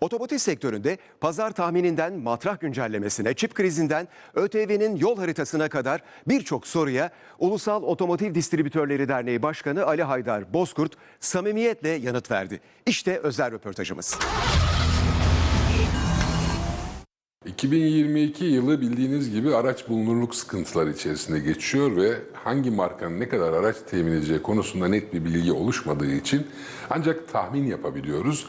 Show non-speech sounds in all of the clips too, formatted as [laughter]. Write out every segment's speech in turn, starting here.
Otomotiv sektöründe pazar tahmininden matrah güncellemesine, çip krizinden ÖTV'nin yol haritasına kadar birçok soruya Ulusal Otomotiv Distribütörleri Derneği Başkanı Ali Haydar Bozkurt samimiyetle yanıt verdi. İşte özel röportajımız. 2022 yılı bildiğiniz gibi araç bulunurluk sıkıntıları içerisinde geçiyor ve hangi markanın ne kadar araç temin edeceği konusunda net bir bilgi oluşmadığı için ancak tahmin yapabiliyoruz.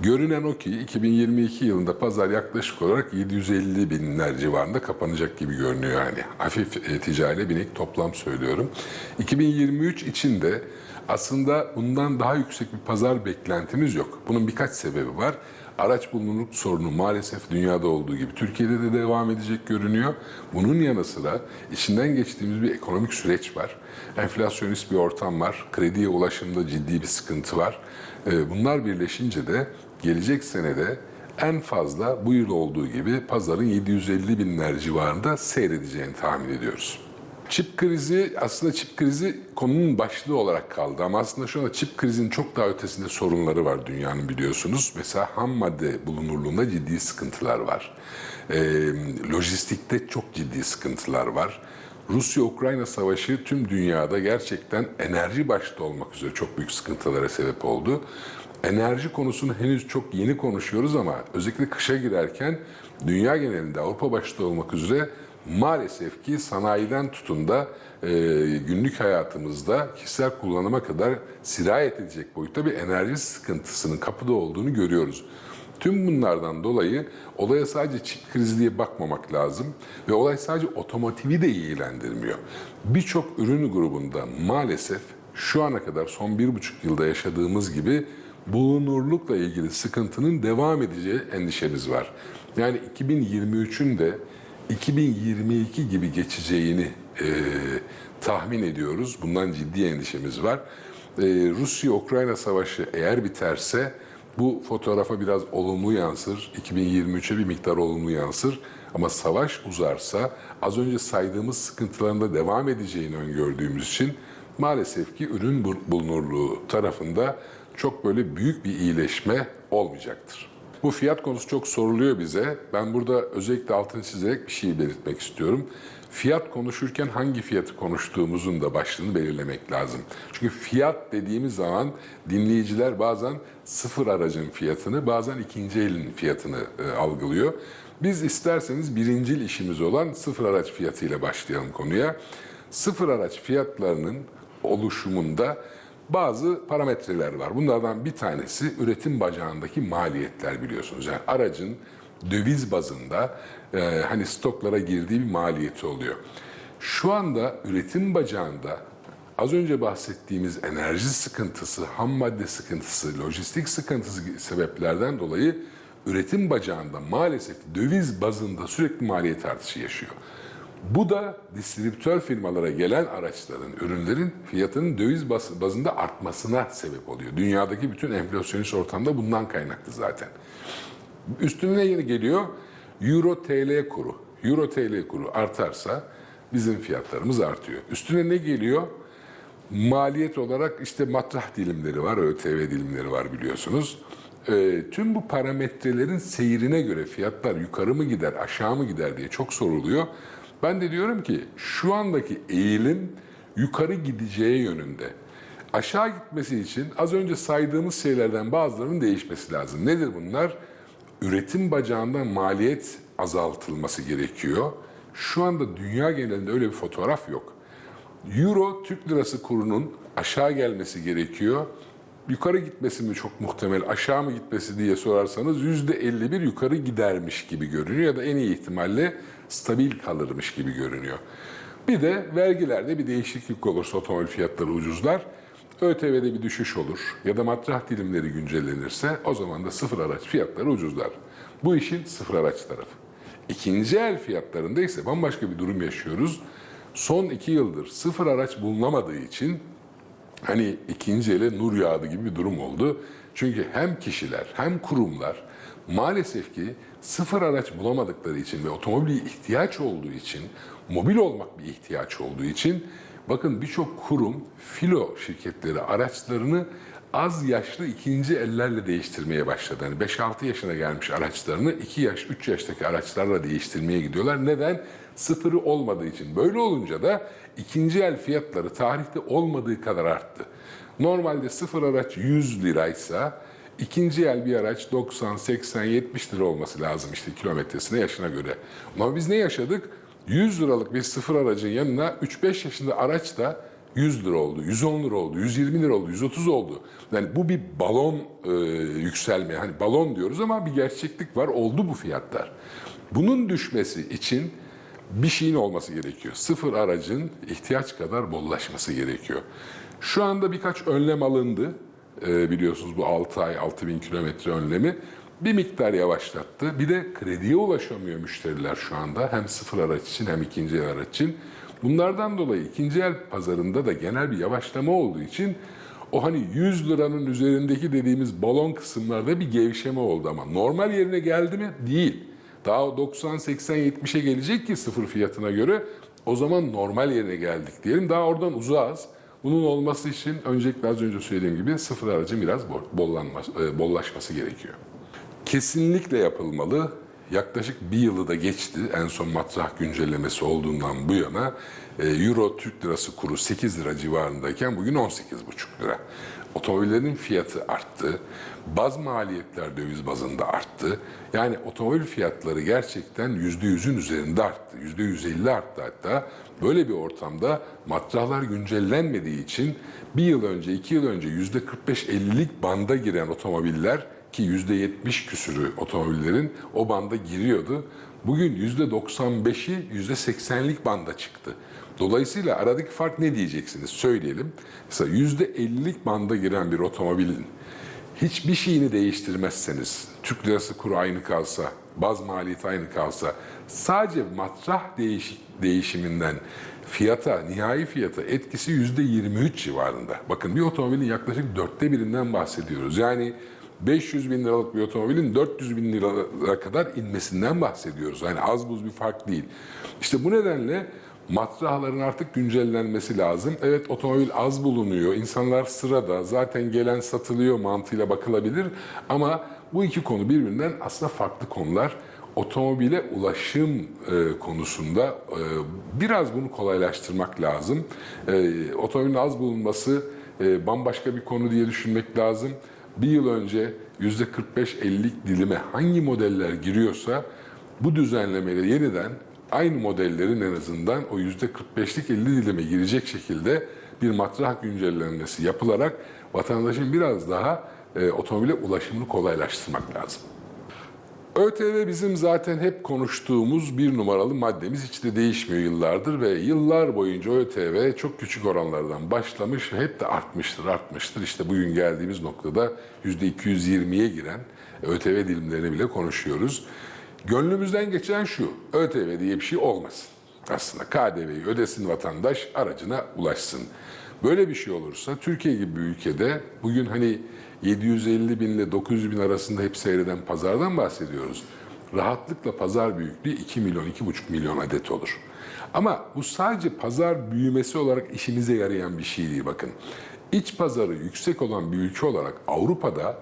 Görünen o ki 2022 yılında pazar yaklaşık olarak 750 binler civarında kapanacak gibi görünüyor yani. Hafif e, ticari binek toplam söylüyorum. 2023 için de aslında bundan daha yüksek bir pazar beklentimiz yok. Bunun birkaç sebebi var. Araç bulunurluk sorunu maalesef dünyada olduğu gibi Türkiye'de de devam edecek görünüyor. Bunun yanı sıra içinden geçtiğimiz bir ekonomik süreç var. Enflasyonist bir ortam var. Krediye ulaşımda ciddi bir sıkıntı var. Ee, Bunlar birleşince de gelecek senede en fazla bu yıl olduğu gibi pazarın 750 binler civarında seyredeceğini tahmin ediyoruz. Çip krizi aslında çip krizi konunun başlığı olarak kaldı ama aslında şu anda çip krizinin çok daha ötesinde sorunları var dünyanın biliyorsunuz. Mesela ham madde bulunurluğunda ciddi sıkıntılar var. Ee, lojistikte çok ciddi sıkıntılar var. Rusya-Ukrayna savaşı tüm dünyada gerçekten enerji başta olmak üzere çok büyük sıkıntılara sebep oldu. Enerji konusunu henüz çok yeni konuşuyoruz ama özellikle kışa girerken dünya genelinde Avrupa başta olmak üzere maalesef ki sanayiden tutun da e, günlük hayatımızda kişisel kullanıma kadar sirayet edecek boyutta bir enerji sıkıntısının kapıda olduğunu görüyoruz. Tüm bunlardan dolayı olaya sadece çip krizi diye bakmamak lazım ve olay sadece otomotivi de ilgilendirmiyor. Birçok ürün grubunda maalesef şu ana kadar son bir buçuk yılda yaşadığımız gibi bulunurlukla ilgili sıkıntının devam edeceği endişemiz var. Yani 2023'ün de 2022 gibi geçeceğini e, tahmin ediyoruz. Bundan ciddi endişemiz var. E, Rusya-Ukrayna savaşı eğer biterse bu fotoğrafa biraz olumlu yansır. 2023'e bir miktar olumlu yansır. Ama savaş uzarsa az önce saydığımız sıkıntıların da devam edeceğini öngördüğümüz için maalesef ki ürün bul- bulunurluğu tarafında çok böyle büyük bir iyileşme olmayacaktır. Bu fiyat konusu çok soruluyor bize. Ben burada özellikle altını çizerek bir şey belirtmek istiyorum. Fiyat konuşurken hangi fiyatı konuştuğumuzun da başlığını belirlemek lazım. Çünkü fiyat dediğimiz zaman dinleyiciler bazen sıfır aracın fiyatını, bazen ikinci elin fiyatını e, algılıyor. Biz isterseniz birincil işimiz olan sıfır araç fiyatıyla başlayalım konuya. Sıfır araç fiyatlarının oluşumunda bazı parametreler var. Bunlardan bir tanesi üretim bacağındaki maliyetler biliyorsunuz. Yani aracın döviz bazında e, hani stoklara girdiği bir maliyeti oluyor. Şu anda üretim bacağında az önce bahsettiğimiz enerji sıkıntısı, ham madde sıkıntısı, lojistik sıkıntısı sebeplerden dolayı üretim bacağında maalesef döviz bazında sürekli maliyet artışı yaşıyor. Bu da distribütör firmalara gelen araçların, ürünlerin fiyatının döviz bazında artmasına sebep oluyor. Dünyadaki bütün enflasyonist ortamda bundan kaynaklı zaten. Üstüne yeni geliyor Euro TL kuru. Euro TL kuru artarsa bizim fiyatlarımız artıyor. Üstüne ne geliyor? Maliyet olarak işte matrah dilimleri var, ÖTV dilimleri var biliyorsunuz. Ee, tüm bu parametrelerin seyrine göre fiyatlar yukarı mı gider, aşağı mı gider diye çok soruluyor. Ben de diyorum ki şu andaki eğilim yukarı gideceği yönünde. Aşağı gitmesi için az önce saydığımız şeylerden bazılarının değişmesi lazım. Nedir bunlar? Üretim bacağından maliyet azaltılması gerekiyor. Şu anda dünya genelinde öyle bir fotoğraf yok. Euro Türk lirası kurunun aşağı gelmesi gerekiyor. Yukarı gitmesi mi çok muhtemel, aşağı mı gitmesi diye sorarsanız yüzde 51 yukarı gidermiş gibi görünüyor ya da en iyi ihtimalle stabil kalırmış gibi görünüyor. Bir de vergilerde bir değişiklik olursa otomobil fiyatları ucuzlar. ÖTV'de bir düşüş olur ya da matrah dilimleri güncellenirse o zaman da sıfır araç fiyatları ucuzlar. Bu işin sıfır araç tarafı. İkinci el fiyatlarında ise bambaşka bir durum yaşıyoruz. Son iki yıldır sıfır araç bulunamadığı için hani ikinci ele nur yağdı gibi bir durum oldu. Çünkü hem kişiler hem kurumlar maalesef ki sıfır araç bulamadıkları için ve otomobili ihtiyaç olduğu için, mobil olmak bir ihtiyaç olduğu için bakın birçok kurum, filo şirketleri araçlarını az yaşlı ikinci ellerle değiştirmeye başladı. Yani 5-6 yaşına gelmiş araçlarını 2 yaş, 3 yaştaki araçlarla değiştirmeye gidiyorlar. Neden? Sıfırı olmadığı için. Böyle olunca da ikinci el fiyatları tarihte olmadığı kadar arttı. Normalde sıfır araç 100 liraysa ikinci el bir araç 90, 80, 70 lira olması lazım işte kilometresine yaşına göre. Ama biz ne yaşadık? 100 liralık bir sıfır aracın yanına 3-5 yaşında araç da 100 lira oldu, 110 lira oldu, 120 lira oldu, 130 oldu. Yani bu bir balon e, yükselme. Hani balon diyoruz ama bir gerçeklik var. Oldu bu fiyatlar. Bunun düşmesi için bir şeyin olması gerekiyor. Sıfır aracın ihtiyaç kadar bollaşması gerekiyor. Şu anda birkaç önlem alındı. Ee, biliyorsunuz bu 6 ay 6 bin kilometre önlemi bir miktar yavaşlattı. Bir de krediye ulaşamıyor müşteriler şu anda. Hem sıfır araç için hem ikinci el araç için. Bunlardan dolayı ikinci el pazarında da genel bir yavaşlama olduğu için o hani 100 liranın üzerindeki dediğimiz balon kısımlarda bir gevşeme oldu ama normal yerine geldi mi? Değil. Daha 90, 80, 70'e gelecek ki sıfır fiyatına göre o zaman normal yerine geldik diyelim. Daha oradan uzağız. Bunun olması için öncelikle az önce söylediğim gibi sıfır aracın biraz bol- bollanması, e, bollaşması gerekiyor. Kesinlikle yapılmalı. Yaklaşık bir yılı da geçti en son matrah güncellemesi olduğundan bu yana e, Euro Türk lirası kuru 8 lira civarındayken bugün 18,5 lira. Otomobillerin fiyatı arttı. Baz maliyetler döviz bazında arttı. Yani otomobil fiyatları gerçekten %100'ün üzerinde arttı. %150 arttı hatta. Böyle bir ortamda matrahlar güncellenmediği için bir yıl önce, iki yıl önce %45-50'lik banda giren otomobiller ki %70 küsürü otomobillerin o banda giriyordu. Bugün %95'i %80'lik banda çıktı. Dolayısıyla aradaki fark ne diyeceksiniz söyleyelim. Mesela %50'lik banda giren bir otomobilin hiçbir şeyini değiştirmezseniz, Türk lirası kuru aynı kalsa, baz maliyeti aynı kalsa, sadece matrah değiş, değişiminden fiyata, nihai fiyata etkisi yüzde 23 civarında. Bakın bir otomobilin yaklaşık dörtte birinden bahsediyoruz. Yani 500 bin liralık bir otomobilin 400 bin liraya kadar inmesinden bahsediyoruz. Yani az buz bir fark değil. İşte bu nedenle matrahların artık güncellenmesi lazım. Evet otomobil az bulunuyor, insanlar sırada, zaten gelen satılıyor mantığıyla bakılabilir. Ama bu iki konu birbirinden aslında farklı konular. Otomobile ulaşım e, konusunda e, biraz bunu kolaylaştırmak lazım. E, otomobilin az bulunması e, bambaşka bir konu diye düşünmek lazım. Bir yıl önce %45-50'lik dilime hangi modeller giriyorsa bu düzenlemeyle yeniden aynı modellerin en azından o %45'lik 50 dilime girecek şekilde bir matrah güncellenmesi yapılarak vatandaşın biraz daha e, otomobile ulaşımını kolaylaştırmak lazım. ÖTV bizim zaten hep konuştuğumuz bir numaralı maddemiz hiç de değişmiyor yıllardır ve yıllar boyunca ÖTV çok küçük oranlardan başlamış ve hep de artmıştır artmıştır. İşte bugün geldiğimiz noktada %220'ye giren ÖTV dilimlerini bile konuşuyoruz. Gönlümüzden geçen şu, ÖTV diye bir şey olmasın. Aslında KDV'yi ödesin vatandaş, aracına ulaşsın. Böyle bir şey olursa Türkiye gibi bir ülkede bugün hani 750 bin ile 900 bin arasında hep seyreden pazardan bahsediyoruz. Rahatlıkla pazar büyüklüğü 2 milyon, 2,5 milyon adet olur. Ama bu sadece pazar büyümesi olarak işimize yarayan bir şey değil bakın. İç pazarı yüksek olan bir ülke olarak Avrupa'da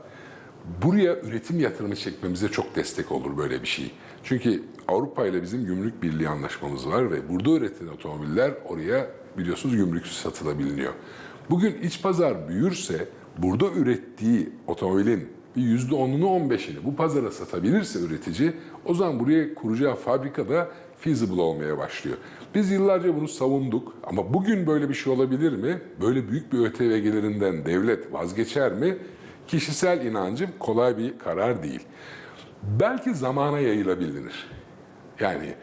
buraya üretim yatırımı çekmemize çok destek olur böyle bir şey. Çünkü Avrupa ile bizim gümrük birliği anlaşmamız var ve burada üretilen otomobiller oraya biliyorsunuz gümrüksüz satılabiliyor. Bugün iç pazar büyürse burada ürettiği otomobilin bir yüzde onunu on beşini bu pazara satabilirse üretici o zaman buraya kuracağı fabrikada feasible olmaya başlıyor. Biz yıllarca bunu savunduk ama bugün böyle bir şey olabilir mi? Böyle büyük bir ÖTV gelirinden devlet vazgeçer mi? Kişisel inancım kolay bir karar değil. Belki zamana yayılabilir. Yani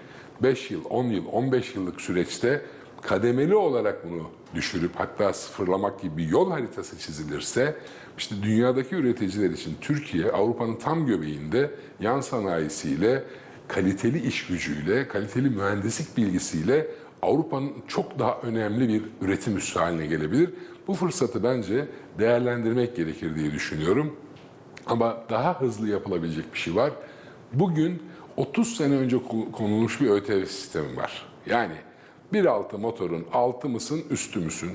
5 yıl, 10 yıl, 15 yıllık süreçte kademeli olarak bunu düşürüp hatta sıfırlamak gibi bir yol haritası çizilirse işte dünyadaki üreticiler için Türkiye Avrupa'nın tam göbeğinde yan sanayisiyle, kaliteli iş gücüyle, kaliteli mühendislik bilgisiyle Avrupa'nın çok daha önemli bir üretim üssü haline gelebilir. Bu fırsatı bence değerlendirmek gerekir diye düşünüyorum. Ama daha hızlı yapılabilecek bir şey var. Bugün 30 sene önce konulmuş bir ÖTV sistemi var. Yani bir altı motorun altı mısın üstü müsün?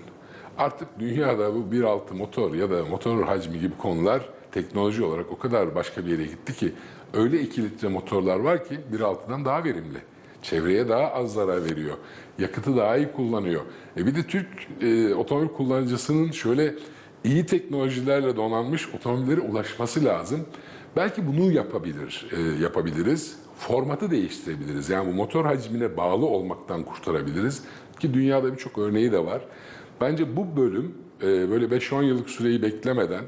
Artık dünyada bu 1.6 motor ya da motor hacmi gibi konular teknoloji olarak o kadar başka bir yere gitti ki öyle 2 litre motorlar var ki 1.6'dan daha verimli. Çevreye daha az zarar veriyor. Yakıtı daha iyi kullanıyor. E bir de Türk e, otomobil kullanıcısının şöyle iyi teknolojilerle donanmış otomobillere ulaşması lazım. Belki bunu yapabilir, e, yapabiliriz. Formatı değiştirebiliriz. Yani bu motor hacmine bağlı olmaktan kurtarabiliriz. Ki dünyada birçok örneği de var. Bence bu bölüm e, böyle 5-10 yıllık süreyi beklemeden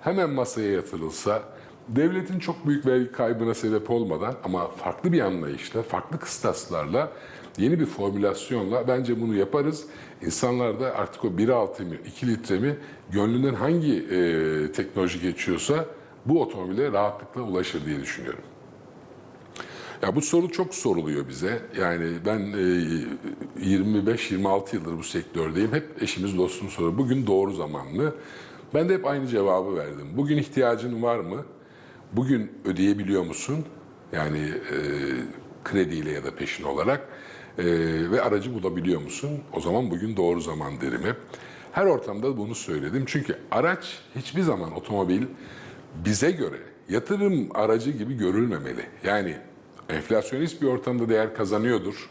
hemen masaya yatırılsa, devletin çok büyük vergi kaybına sebep olmadan ama farklı bir anlayışla, farklı kıstaslarla, yeni bir formülasyonla bence bunu yaparız. İnsanlar da artık o 1.6 mi, 2 litre mi, gönlünden hangi e, teknoloji geçiyorsa bu otomobile rahatlıkla ulaşır diye düşünüyorum. Ya bu soru çok soruluyor bize. Yani ben e, 25-26 yıldır bu sektördeyim. Hep eşimiz dostum soruyor. Bugün doğru zaman mı? Ben de hep aynı cevabı verdim. Bugün ihtiyacın var mı? Bugün ödeyebiliyor musun? Yani e, krediyle ya da peşin olarak. E, ve aracı bulabiliyor musun? O zaman bugün doğru zaman derim hep. Her ortamda bunu söyledim. Çünkü araç hiçbir zaman otomobil bize göre yatırım aracı gibi görülmemeli. Yani enflasyonist bir ortamda değer kazanıyordur.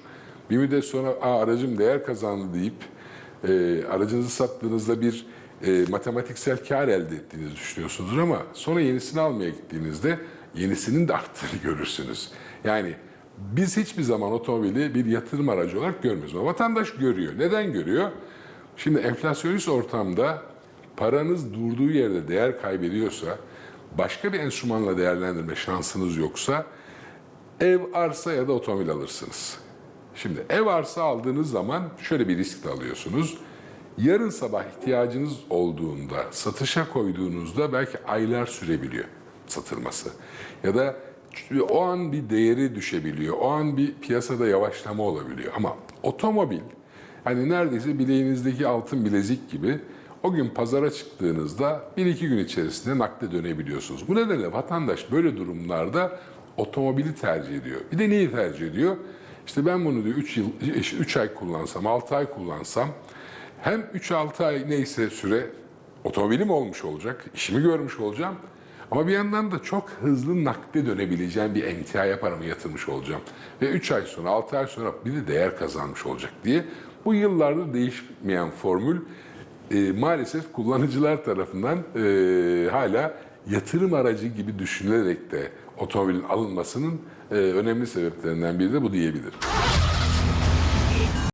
Bir müddet sonra Aa, aracım değer kazandı deyip e, aracınızı sattığınızda bir e, matematiksel kar elde ettiğinizi düşünüyorsunuzdur ama sonra yenisini almaya gittiğinizde yenisinin de arttığını [laughs] görürsünüz. Yani biz hiçbir zaman otomobili bir yatırım aracı olarak görmüyoruz. Ama vatandaş görüyor. Neden görüyor? Şimdi enflasyonist ortamda paranız durduğu yerde değer kaybediyorsa, başka bir enstrümanla değerlendirme şansınız yoksa ev, arsa ya da otomobil alırsınız. Şimdi ev arsa aldığınız zaman şöyle bir risk de alıyorsunuz. Yarın sabah ihtiyacınız olduğunda satışa koyduğunuzda belki aylar sürebiliyor satılması. Ya da o an bir değeri düşebiliyor. O an bir piyasada yavaşlama olabiliyor. Ama otomobil hani neredeyse bileğinizdeki altın bilezik gibi o gün pazara çıktığınızda bir iki gün içerisinde nakde dönebiliyorsunuz. Bu nedenle vatandaş böyle durumlarda otomobili tercih ediyor. Bir de neyi tercih ediyor? İşte ben bunu diyor 3 yıl 3 ay kullansam, 6 ay kullansam hem 3-6 ay neyse süre otomobilim olmuş olacak, işimi görmüş olacağım. Ama bir yandan da çok hızlı nakde dönebileceğim bir emtia yaparım yatırmış olacağım. Ve 3 ay sonra, 6 ay sonra bir de değer kazanmış olacak diye. Bu yıllardır değişmeyen formül e, maalesef kullanıcılar tarafından e, hala yatırım aracı gibi düşünülerek de otomobilin alınmasının e, önemli sebeplerinden biri de bu diyebilirim.